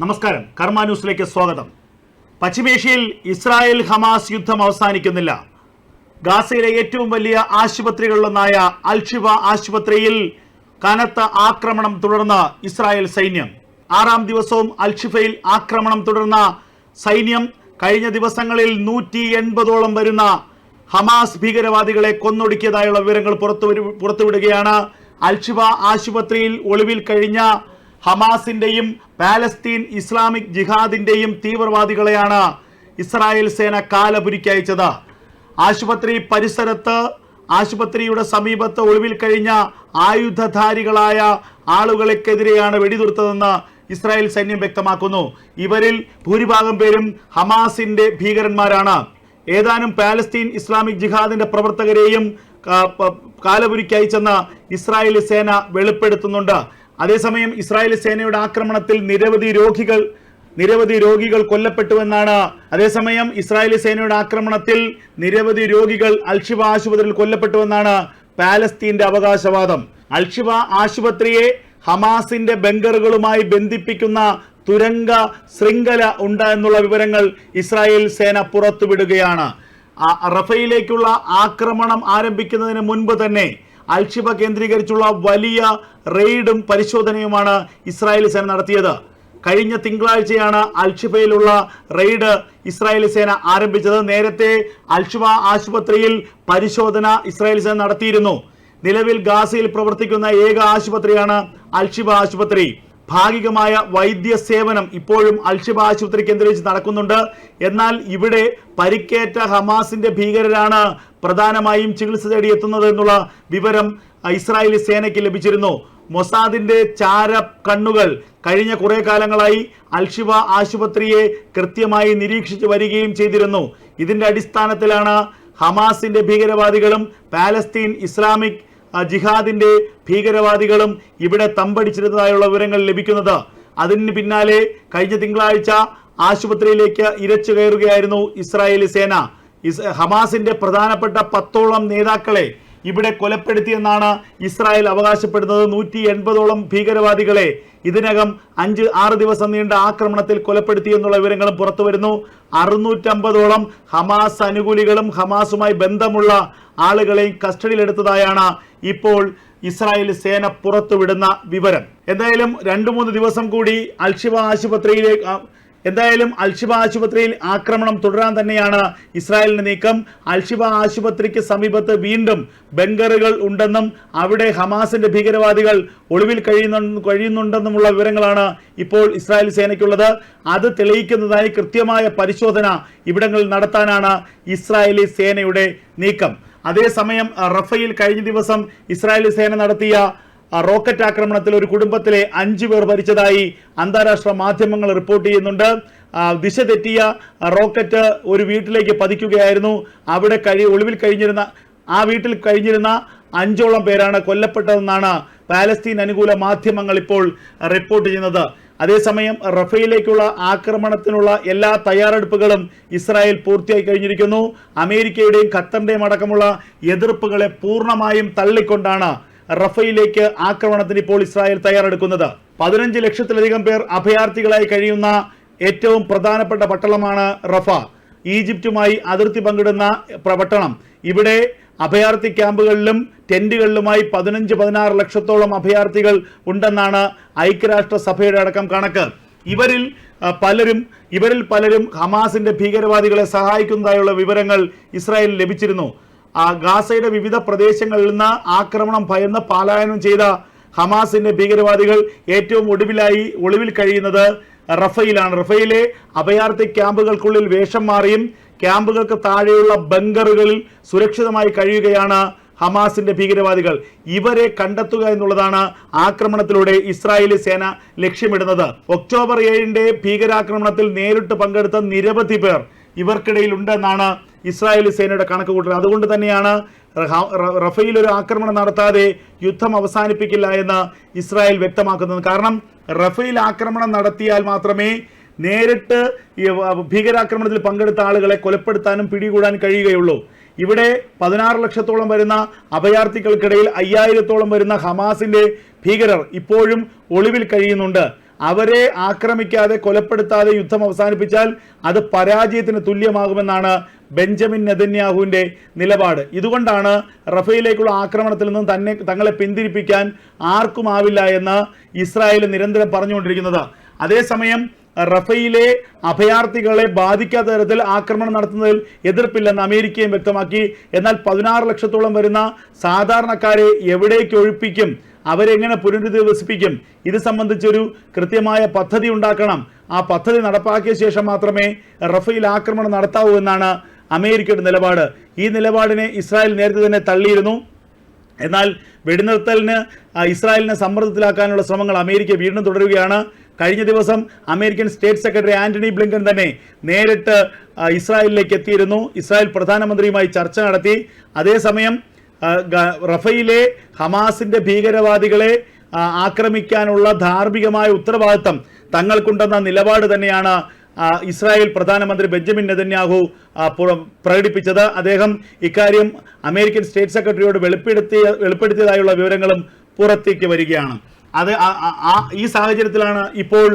നമസ്കാരം. കർമ്മ ന്യൂസിലേക്ക് സ്വാഗതം. പശ്ചിമേഷ്യയിൽ ഇസ്രായേൽ ഹമാസ് യുദ്ധം അവസാനിക്കുന്നില്ല. ഗാസയിലെ ഏറ്റവും വലിയ ആശുപത്രികളിലൊന്നായ അൽഷിബ ആശുപത്രിയിൽ കനത്ത ആക്രമണം തുടർന്ന് ഇസ്രായേൽ സൈന്യം. ആറാം ദിവസവും അൽഷിഫയിൽ ആക്രമണം തുടർന്ന സൈന്യം കഴിഞ്ഞ ദിവസങ്ങളിൽ നൂറ്റി എൺപതോളം വരുന്ന ഹമാസ് ഭീകരവാദികളെ കൊന്നൊടുക്കിയതായുള്ള വിവരങ്ങൾ പുറത്തു പുറത്തുവിടുകയാണ്. അൽഷിബ ആശുപത്രിയിൽ ഒളിവിൽ കഴിഞ്ഞ ഹമാസിന്റെയും പാലസ്തീൻ ഇസ്ലാമിക് ജിഹാദിന്റെയും തീവ്രവാദികളെയാണ് ഇസ്രായേൽ സേന കാലപുരിക്ക് അയച്ചത്. ആശുപത്രി പരിസരത്ത് ആശുപത്രിയുടെ സമീപത്ത് ഒളിവിൽ കഴിഞ്ഞ ആയുധധാരികളായ ആളുകൾക്കെതിരെയാണ് വെടിതുർത്തതെന്ന് ഇസ്രായേൽ സൈന്യം വ്യക്തമാക്കുന്നു. ഇവരിൽ ഭൂരിഭാഗം പേരും ഹമാസിന്റെ ഭീകരന്മാരാണ്. ഏതാനും പാലസ്തീൻ ഇസ്ലാമിക് ജിഹാദിന്റെ പ്രവർത്തകരെയും കാലപുരിക്കയച്ചെന്ന് ഇസ്രായേലി സേന വെളിപ്പെടുത്തുന്നുണ്ട്. അതേസമയം ഇസ്രായേൽ സേനയുടെ ആക്രമണത്തിൽ നിരവധി രോഗികൾ നിരവധി രോഗികൾ കൊല്ലപ്പെട്ടുവെന്നാണ്. അതേസമയം ഇസ്രായേലി സേനയുടെ ആക്രമണത്തിൽ നിരവധി രോഗികൾ അൽഷിബ ആശുപത്രിയിൽ കൊല്ലപ്പെട്ടുവെന്നാണ് പാലസ്തീന്റെ അവകാശവാദം. അൽഷിബ ആശുപത്രിയെ ഹമാസിന്റെ ബങ്കറുകളുമായി ബന്ധിപ്പിക്കുന്ന തുരങ്ക ശൃംഖല ഉണ്ട് എന്നുള്ള വിവരങ്ങൾ ഇസ്രായേൽ സേന പുറത്തുവിടുകയാണ്. റഫയിലേക്കുള്ള ആക്രമണം ആരംഭിക്കുന്നതിന് മുൻപ് തന്നെ അൽഷിബ കേന്ദ്രീകരിച്ചുള്ള വലിയ റെയ്ഡും പരിശോധനയുമാണ് ഇസ്രായേലി സേന നടത്തിയത്. കഴിഞ്ഞ തിങ്കളാഴ്ചയാണ് അൽഷിഫയിലുള്ള റെയ്ഡ് ഇസ്രായേലി സേന ആരംഭിച്ചത്. നേരത്തെ അൽഷിഫ ആശുപത്രിയിൽ പരിശോധന ഇസ്രായേലി സേന നടത്തിയിരുന്നു. നിലവിൽ ഗാസയിൽ പ്രവർത്തിക്കുന്ന ഏക ആശുപത്രിയാണ് അൽഷിഫ ആശുപത്രി. ഭാഗികമായ വൈദ്യ സേവനം ഇപ്പോഴും അൽഷിബ ആശുപത്രി കേന്ദ്രീകരിച്ച് നടക്കുന്നുണ്ട്. എന്നാൽ ഇവിടെ പരിക്കേറ്റ ഹമാസിന്റെ ഭീകരരാണ് പ്രധാനമായും ചികിത്സ തേടിയെത്തുന്നത് എന്നുള്ള വിവരം ഇസ്രായേലി സേനയ്ക്ക് ലഭിച്ചിരുന്നു. മൊസാദിന്റെ ചാര കണ്ണുകൾ കഴിഞ്ഞ കുറെ കാലങ്ങളായി അൽഷിബ ആശുപത്രിയെ കൃത്യമായി നിരീക്ഷിച്ചു വരികയും ചെയ്തിരുന്നു. ഇതിന്റെ അടിസ്ഥാനത്തിലാണ് ഹമാസിന്റെ ഭീകരവാദികളും പാലസ്തീൻ ഇസ്ലാമിക് ജിഹാദിന്റെ ഭീകരവാദികളും ഇവിടെ തമ്പടിച്ചിരുന്നതായുള്ള വിവരങ്ങൾ ലഭിക്കുന്നത്. അതിന് പിന്നാലെ കഴിഞ്ഞ തിങ്കളാഴ്ച ആശുപത്രിയിലേക്ക് ഇരച്ചു കയറുകയായിരുന്നു ഇസ്രായേലി സേന. ഹമാസിന്റെ പ്രധാനപ്പെട്ട പത്തോളം നേതാക്കളെ ഇവിടെ കൊലപ്പെടുത്തിയെന്നാണ് ഇസ്രായേൽ അവകാശപ്പെടുന്നത്. നൂറ്റി എൺപതോളം ഭീകരവാദികളെ ഇതിനകം അഞ്ച് ആറ് ദിവസം നീണ്ട ആക്രമണത്തിൽ കൊലപ്പെടുത്തി എന്നുള്ള വിവരങ്ങളും പുറത്തു വരുന്നു അറുന്നൂറ്റമ്പതോളം ഹമാസ് അനുകൂലികളും ഹമാസുമായി ബന്ധമുള്ള ആളുകളെയും കസ്റ്റഡിയിലെടുത്തതായാണ് ഇപ്പോൾ ഇസ്രായേൽ സേന പുറത്തുവിടുന്ന വിവരം. എന്തായാലും രണ്ടു മൂന്ന് ദിവസം കൂടി അൽഷിബ ആശുപത്രിയിലേക്ക് എന്തായാലും അൽഷിബ ആശുപത്രിയിൽ ആക്രമണം തുടരാൻ തന്നെയാണ് ഇസ്രായേലിന്റെ നീക്കം. അൽഷിബ ആശുപത്രിക്ക് സമീപത്ത് വീണ്ടും ബങ്കറുകൾ ഉണ്ടെന്നും അവിടെ ഹമാസിന്റെ ഭീകരവാദികൾ ഒളിവിൽ കഴിയുന്നു കഴിയുന്നുണ്ടെന്നുമുള്ള വിവരങ്ങളാണ് ഇപ്പോൾ ഇസ്രായേൽ സേനയ്ക്കുള്ളത്. അത് തെളിയിക്കുന്നതായി കൃത്യമായ പരിശോധന ഇവിടങ്ങളിൽ നടത്താനാണ് ഇസ്രായേലി സേനയുടെ നീക്കം. അതേസമയം റഫയിൽ കഴിഞ്ഞ ദിവസം ഇസ്രായേൽ സേന നടത്തിയ റോക്കറ്റ് ആക്രമണത്തിൽ ഒരു കുടുംബത്തിലെ അഞ്ചു പേർ മരിച്ചതായി അന്താരാഷ്ട്ര മാധ്യമങ്ങൾ റിപ്പോർട്ട് ചെയ്യുന്നുണ്ട്. ദിശ തെറ്റിയ റോക്കറ്റ് ഒരു വീട്ടിലേക്ക് പതിക്കുകയായിരുന്നു. അവിടെ കഴി ഒളിവിൽ കഴിഞ്ഞിരുന്ന ആ വീട്ടിൽ കഴിഞ്ഞിരുന്ന അഞ്ചോളം പേരാണ് കൊല്ലപ്പെട്ടതെന്നാണ് പാലസ്തീൻ അനുകൂല മാധ്യമങ്ങൾ ഇപ്പോൾ റിപ്പോർട്ട് ചെയ്യുന്നത്. അതേസമയം റഫയിലേക്കുള്ള ആക്രമണത്തിനുള്ള എല്ലാ തയ്യാറെടുപ്പുകളും ഇസ്രായേൽ പൂർത്തിയായി കഴിഞ്ഞിരിക്കുന്നു. അമേരിക്കയുടെയും ഖത്തറിന്റെയും അടക്കമുള്ള എതിർപ്പുകളെ പൂർണമായും തള്ളിക്കൊണ്ടാണ് റഫയിലേക്ക് ആക്രമണത്തിന് ഇപ്പോൾ ഇസ്രായേൽ തയ്യാറെടുക്കുന്നത്. പതിനഞ്ച് ലക്ഷത്തിലധികം പേർ അഭയാർത്ഥികളായി കഴിയുന്ന ഏറ്റവും പ്രധാനപ്പെട്ട പട്ടണമാണ് റഫ. ഈജിപ്തുമായി അതിർത്തി പങ്കിടുന്ന പ്രവട്ടണം ഇവിടെ അഭയാർത്ഥി ക്യാമ്പുകളിലും ടെന്റുകളിലുമായി പതിനഞ്ച് പതിനാറ് ലക്ഷത്തോളം അഭയാർത്ഥികൾ ഉണ്ടെന്നാണ് ഐക്യരാഷ്ട്ര സഭയുടെ അടക്കം കണക്ക്. ഇവരിൽ പലരും ഇവരിൽ പലരും ഹമാസിന്റെ ഭീകരവാദികളെ സഹായിക്കുന്നതായുള്ള വിവരങ്ങൾ ഇസ്രായേൽ ലഭിച്ചിരുന്നു. ഗാസയുടെ വിവിധ പ്രദേശങ്ങളിൽ നിന്ന് ആക്രമണം ഭയന്ന് പലായനം ചെയ്ത ഹമാസിന്റെ ഭീകരവാദികൾ ഏറ്റവും ഒടുവിലായി ഒളിവിൽ കഴിയുന്നത് റഫയിലാണ്. റഫയിലെ അഭയാർത്ഥി ക്യാമ്പുകൾക്കുള്ളിൽ വേഷം മാറിയും ക്യാമ്പുകൾക്ക് താഴെയുള്ള ബങ്കറുകളിൽ സുരക്ഷിതമായി കഴിയുകയാണ് ഹമാസിന്റെ ഭീകരവാദികൾ. ഇവരെ കണ്ടെത്തുക എന്നുള്ളതാണ് ആക്രമണത്തിലൂടെ ഇസ്രായേലി സേന ലക്ഷ്യമിടുന്നത്. ഒക്ടോബർ ഏഴിന്റെ ഭീകരാക്രമണത്തിൽ നേരിട്ട് പങ്കെടുത്ത നിരവധി പേർ ഇവർക്കിടയിൽ ഉണ്ടെന്നാണ് ഇസ്രായേലി സേനയുടെ കണക്കുകൂട്ടൽ അതുകൊണ്ട് തന്നെയാണ് റഫേൽ ഒരു ആക്രമണം നടത്താതെ യുദ്ധം അവസാനിപ്പിക്കില്ല എന്ന് ഇസ്രായേൽ വ്യക്തമാക്കുന്നത്. കാരണം റഫയിൽ ആക്രമണം നടത്തിയാൽ മാത്രമേ നേരിട്ട് ഈ ഭീകരാക്രമണത്തിൽ പങ്കെടുത്ത ആളുകളെ കൊലപ്പെടുത്താനും പിടികൂടാൻ കഴിയുകയുള്ളൂ. ഇവിടെ പതിനാറ് ലക്ഷത്തോളം വരുന്ന അഭയാർത്ഥികൾക്കിടയിൽ അയ്യായിരത്തോളം വരുന്ന ഹമാസിന്റെ ഭീകരർ ഇപ്പോഴും ഒളിവിൽ കഴിയുന്നുണ്ട്. അവരെ ആക്രമിക്കാതെ കൊലപ്പെടുത്താതെ യുദ്ധം അവസാനിപ്പിച്ചാൽ അത് പരാജയത്തിന് തുല്യമാകുമെന്നാണ് ബെഞ്ചമിൻ നെതന്യാഹുവിന്റെ നിലപാട്. ഇതുകൊണ്ടാണ് റഫേലിലേക്കുള്ള ആക്രമണത്തിൽ നിന്നും തന്നെ തങ്ങളെ പിന്തിരിപ്പിക്കാൻ ആർക്കും ആവില്ല എന്ന് ഇസ്രായേൽ നിരന്തരം പറഞ്ഞുകൊണ്ടിരിക്കുന്നത്. അതേസമയം റഫയിലെ അഭയാർത്ഥികളെ ബാധിക്കാത്ത തരത്തിൽ ആക്രമണം നടത്തുന്നതിൽ എതിർപ്പില്ലെന്ന് അമേരിക്കയും വ്യക്തമാക്കി. എന്നാൽ പതിനാറ് ലക്ഷത്തോളം വരുന്ന സാധാരണക്കാരെ എവിടേക്ക് ഒഴിപ്പിക്കും? അവരെങ്ങനെ പുനരധിവസിപ്പിക്കും ഇത് സംബന്ധിച്ചൊരു കൃത്യമായ പദ്ധതി ഉണ്ടാക്കണം. ആ പദ്ധതി നടപ്പാക്കിയ ശേഷം മാത്രമേ റഫേൽ ആക്രമണം നടത്താവൂ എന്നാണ് അമേരിക്കയുടെ നിലപാട്. ഈ നിലപാടിനെ ഇസ്രായേൽ നേരത്തെ തന്നെ തള്ളിയിരുന്നു. എന്നാൽ വെടിനിർത്തലിന് ഇസ്രായേലിനെ സമ്മർദ്ദത്തിലാക്കാനുള്ള ശ്രമങ്ങൾ അമേരിക്ക വീണ്ടും തുടരുകയാണ്. കഴിഞ്ഞ ദിവസം American state secretary Antony Blinken തന്നെ നേരിട്ട് ഇസ്രായേലിലേക്ക് എത്തിയിരുന്നു. ഇസ്രായേൽ പ്രധാനമന്ത്രിയുമായി ചർച്ച നടത്തി. അതേസമയം റഫയിലെ ഹമാസിന്റെ ഭീകരവാദികളെ ആക്രമിക്കാനുള്ള ധാർമ്മികമായ ഉത്തരവാദിത്തം തങ്ങൾക്കുണ്ടെന്ന നിലപാട് തന്നെയാണ് ഇസ്രായേൽ പ്രധാനമന്ത്രി ബെഞ്ചമിൻ നെതന്യാഹു പ്രകടിപ്പിച്ചത്. അദ്ദേഹം ഇക്കാര്യം അമേരിക്കൻ സ്റ്റേറ്റ് സെക്രട്ടറിയോട് വെളിപ്പെടുത്തിയ വെളിപ്പെടുത്തിയതായുള്ള വിവരങ്ങളും പുറത്തേക്ക് വരികയാണ്. അത് ഈ സാഹചര്യത്തിലാണ് ഇപ്പോൾ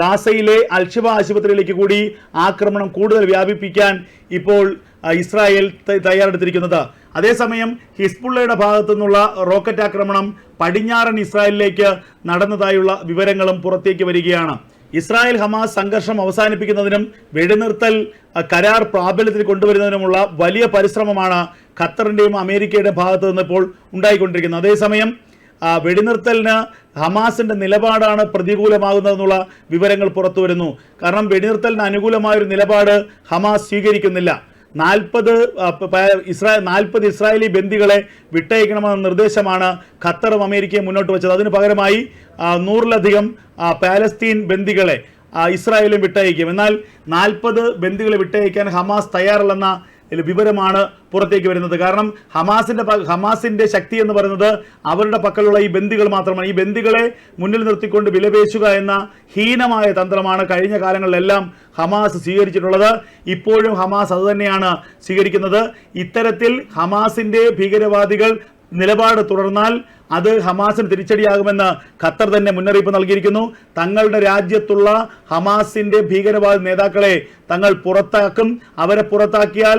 ഗാസയിലെ അൽഷിബ ആശുപത്രിയിലേക്ക് കൂടി ആക്രമണം കൂടുതൽ വ്യാപിപ്പിക്കാൻ ഇപ്പോൾ ഇസ്രായേൽ തയ്യാറെടുത്തിരിക്കുന്നത്. അതേസമയം ഹിസ്ബുള്ളയുടെ ഭാഗത്തു നിന്നുള്ള റോക്കറ്റ് ആക്രമണം പടിഞ്ഞാറൻ ഇസ്രായേലിലേക്ക് നടന്നതായുള്ള വിവരങ്ങളും പുറത്തേക്ക് വരികയാണ്. ഇസ്രായേൽ ഹമാസ് സംഘർഷം അവസാനിപ്പിക്കുന്നതിനും വെടിനിർത്തൽ കരാർ പ്രാബല്യത്തിൽ കൊണ്ടുവരുന്നതിനുമുള്ള വലിയ പരിശ്രമമാണ് ഖത്തറിന്റെയും അമേരിക്കയുടെയും ഭാഗത്തു നിന്ന് ഇപ്പോൾ ഉണ്ടായിക്കൊണ്ടിരിക്കുന്നത്. അതേസമയം വെടിനിർത്തലിന് ഹമാസിന്റെ നിലപാടാണ് പ്രതികൂലമാകുന്നതെന്നുള്ള വിവരങ്ങൾ പുറത്തു വരുന്നു കാരണം വെടിനിർത്തലിന് അനുകൂലമായ ഒരു നിലപാട് ഹമാസ് സ്വീകരിക്കുന്നില്ല. നാൽപ്പത് ഇസ്രായേൽ നാൽപ്പത് ഇസ്രായേലി ബന്ദികളെ വിട്ടയക്കണമെന്ന നിർദ്ദേശമാണ് ഖത്തറും അമേരിക്കയും മുന്നോട്ട് വെച്ചത്. അതിന് പകരമായി നൂറിലധികം പാലസ്തീൻ ബന്ദികളെ ഇസ്രായേലും വിട്ടയക്കും. എന്നാൽ നാൽപ്പത് ബന്ദികളെ വിട്ടയക്കാൻ ഹമാസ് തയ്യാറല്ലെന്ന വിവരമാണ് പുറത്തേക്ക് വരുന്നത്. കാരണം ഹമാസിന്റെ ഹമാസിന്റെ ശക്തി എന്ന് പറയുന്നത് അവരുടെ പക്കലുള്ള ഈ ബന്ദികൾ മാത്രമാണ്. ഈ ബന്ദികളെ മുന്നിൽ നിർത്തിക്കൊണ്ട് വിലപേശുക എന്ന ഹീനമായ തന്ത്രമാണ് കഴിഞ്ഞ കാലങ്ങളിലെല്ലാം ഹമാസ് സ്വീകരിച്ചിട്ടുള്ളത്. ഇപ്പോഴും ഹമാസ് അത് തന്നെയാണ് സ്വീകരിക്കുന്നത്. ഇത്തരത്തിൽ ഹമാസിന്റെ ഭീകരവാദികൾ നിലപാട് തുടർന്നാൽ അത് ഹമാസിന് തിരിച്ചടിയാകുമെന്ന് ഖത്തർ തന്നെ മുന്നറിയിപ്പ് നൽകിയിരിക്കുന്നു. തങ്ങളുടെ രാജ്യത്തുള്ള ഹമാസിന്റെ ഭീകരവാദ നേതാക്കളെ തങ്ങൾ പുറത്താക്കും. അവരെ പുറത്താക്കിയാൽ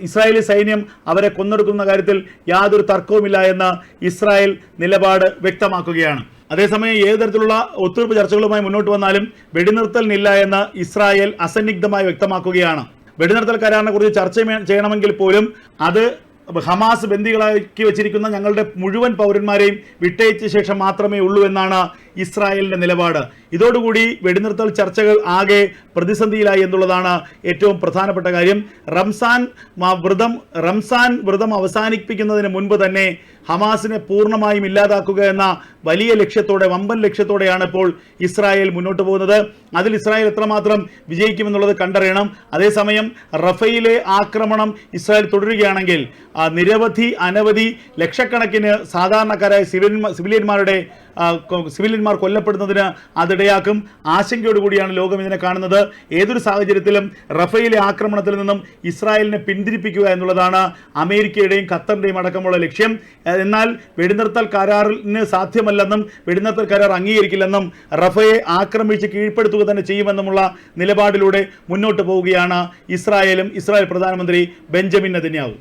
ഇസ്രായേലി സൈന്യം അവരെ കൊന്നെടുക്കുന്ന കാര്യത്തിൽ യാതൊരു തർക്കവുമില്ല എന്ന് ഇസ്രായേൽ നിലപാട് വ്യക്തമാക്കുകയാണ്. അതേസമയം ഏത് തരത്തിലുള്ള ഒത്തുതീർപ്പ് ചർച്ചകളുമായി മുന്നോട്ട് വന്നാലും വെടിനിർത്തലിനില്ല എന്ന് ഇസ്രായേൽ അസന്നിഗ്ധമായി വ്യക്തമാക്കുകയാണ്. വെടിനിർത്തൽ കരാറിനെ കുറിച്ച് ചർച്ച ചെയ്യണമെങ്കിൽ പോലും അത് ഹമാസ് ബന്ദികളാക്കി വെച്ചിരിക്കുന്ന ഞങ്ങളുടെ മുഴുവൻ പൗരന്മാരെയും വിട്ടയച്ച ശേഷം മാത്രമേ ഉള്ളൂ എന്നാണ് ഇസ്രായേലിന്റെ നിലപാട്. ഇതോടുകൂടി വെടിനിർത്തൽ ചർച്ചകൾ ആകെ പ്രതിസന്ധിയിലായി എന്നുള്ളതാണ് ഏറ്റവും പ്രധാനപ്പെട്ട കാര്യം. റംസാൻ വ്രതം റംസാൻ വ്രതം അവസാനിപ്പിക്കുന്നതിന് മുൻപ് തന്നെ ഹമാസിനെ പൂർണമായും ഇല്ലാതാക്കുക എന്ന വലിയ ലക്ഷ്യത്തോടെ വമ്പൻ ലക്ഷ്യത്തോടെയാണ് ഇപ്പോൾ ഇസ്രായേൽ മുന്നോട്ട് പോകുന്നത്. അതിൽ ഇസ്രായേൽ എത്രമാത്രം വിജയിക്കുമെന്നുള്ളത് കണ്ടറിയണം. അതേസമയം റഫയിലെ ആക്രമണം ഇസ്രായേൽ തുടരുകയാണെങ്കിൽ നിരവധി അനവധി ലക്ഷക്കണക്കിന് സാധാരണക്കാരായ സിവിലിയന്മാ സിവിലിയന്മാരുടെ സിവിലിയന്മാർ കൊല്ലപ്പെടുന്നതിന് അതിടയാക്കും. ആശങ്കയോട് കൂടിയാണ് ലോകം ഇതിനെ കാണുന്നത്. ഏതൊരു സാഹചര്യത്തിലും റഫയിലെ ആക്രമണത്തിൽ നിന്നും ഇസ്രായേലിനെ പിന്തിരിപ്പിക്കുക എന്നുള്ളതാണ് അമേരിക്കയുടെയും ഖത്തറിന്റെയും അടക്കമുള്ള ലക്ഷ്യം. എന്നാൽ വെടിനിർത്തൽ കരാറിന് സാധ്യമല്ലെന്നും വെടിനിർത്തൽ കരാർ അംഗീകരിക്കില്ലെന്നും റഫയെ ആക്രമിച്ച് കീഴ്പ്പെടുത്തുക തന്നെ ചെയ്യുമെന്നുമുള്ള നിലപാടിലൂടെ മുന്നോട്ട് പോവുകയാണ് ഇസ്രായേലും ഇസ്രായേൽ പ്രധാനമന്ത്രി ബെഞ്ചമിൻ നെതന്യാഹു.